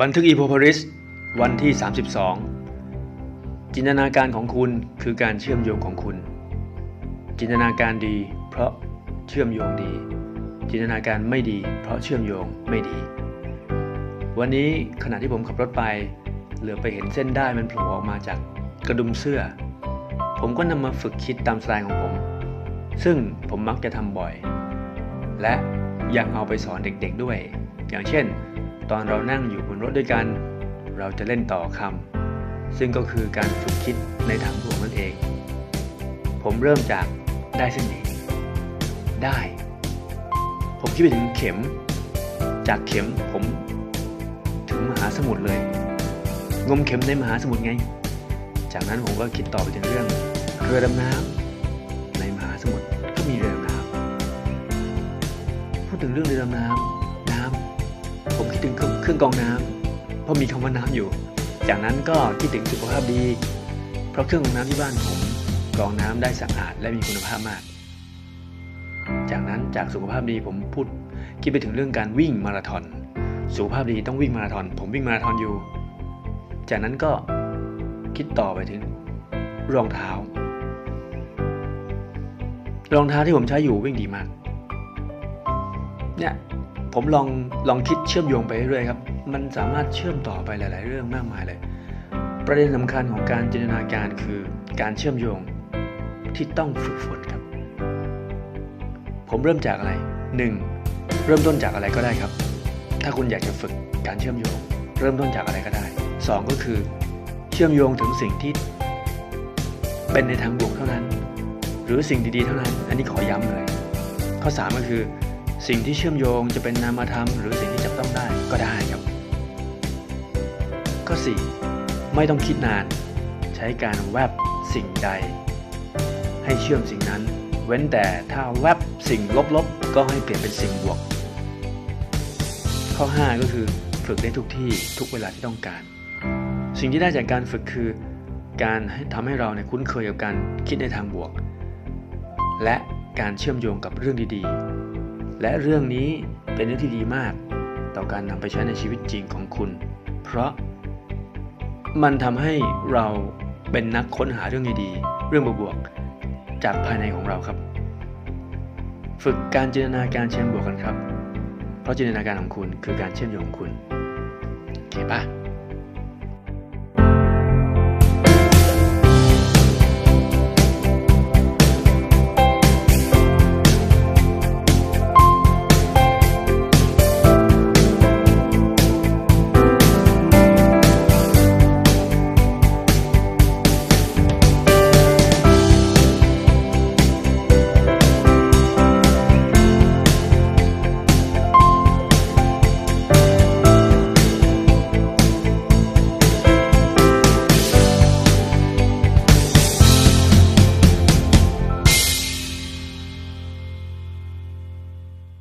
บันทึกอีโพพาริสวันที่ 32 จินตนาการของคุณคือการเชื่อมโยงของคุณ จินตนาการดี เพราะเชื่อมโยงดี จินตนาการไม่ดี เพราะเชื่อมโยงไม่ดี วันนี้ขณะที่ผมขับรถไป เหลือไปเห็นเส้นได้มันโผล่ออกมาจากกระดุมเสื้อ ผมก็นำมาฝึกคิดตามสไตล์ของผม ซึ่งผมมักจะทำบ่อย และยังเอาไปสอนเด็กๆด้วย อย่างเช่น ตอนเรานั่งอยู่บนรถด้วยกัน เราจะเล่นต่อคำซึ่งก็คือการฝึกคิดในทางบวกนั่นเอง ผมเริ่มจากได้เส้นนี้ได้ ผมคิดไปถึงเข็ม จากเข็มผมถึงมหาสมุทรเลย งมเข็มในมหาสมุทรไง จากนั้นผมก็คิดต่อไปถึงเรื่องเรือดำน้ำในมหาสมุทรก็มีเรือดำน้ำพูดถึงเรื่องเรือดำน้ำน้ำ เครื่องกรองน้ำเพราะมีคำว่าน้ำอยู่ จากนั้นก็คิดถึงสุขภาพดี เพราะเครื่องกรองน้ำที่บ้านผมกรองน้ำได้สะอาดและมีคุณภาพมาก จากนั้นจากสุขภาพดีผมพูดคิดไปถึงเรื่องการวิ่งมาราธอนสุขภาพดีต้องวิ่งมาราธอนผมวิ่งมาราธอนอยู่ จากนั้นก็คิดต่อไปถึงรองเท้า รองเท้าที่ผมใช้อยู่วิ่งดีมาก เนี่ย ผมลองลองคิดเชื่อมโยงไปเรื่อยครับ มันสามารถเชื่อมต่อไปหลาย ๆ เรื่องมากมายเลย ประเด็นสำคัญของการจินตนาการคือการเชื่อมโยงที่ต้องฝึกฝนครับ ผมเริ่มจากอะไร 1. เริ่มต้นจากอะไรก็ได้ครับ ถ้าคุณอยากจะฝึกการเชื่อมโยง เริ่มต้นจากอะไรก็ได้ 2 ก็คือ เชื่อมโยงถึงสิ่งที่ เป็นในทางบวกเท่านั้น หรือสิ่งดี ๆ เท่านั้น อันนี้ขอย้ำเลย ข้อ 3 ก็คือ สิ่งที่เชื่อมโยงจะเป็นนามธรรม หรือสิ่งที่จับต้องได้ก็ได้ครับข้อ4ไม่ต้องคิดนาน ใช้การแวบสิ่งใด ให้เชื่อมสิ่งนั้น เว้นแต่ถ้าแวบสิ่งลบๆ ก็ให้เปลี่ยนเป็นสิ่งบวก ข้อ 5 ก็คือฝึกได้ทุกที่ทุกเวลาที่ต้องการ สิ่งที่ได้จากการฝึกคือ การให้ทำให้เราเนี่ยคุ้นเคยกับการคิดในทางบวก และการเชื่อมโยงกับเรื่องดีๆ และเรื่องนี้เป็นเรื่องที่ดีมาก ต่อการนำไปใช้ในชีวิตจริงของคุณ เพราะ มันทำให้เราเป็นนักค้นหาเรื่องดีๆเรื่องบวกๆจากภายในของเราครับ ฝึกการจินตนาการเชิงบวกกันครับ เพราะจินตนาการของคุณคือการเชื่อมโยงของคุณ โอเคปะ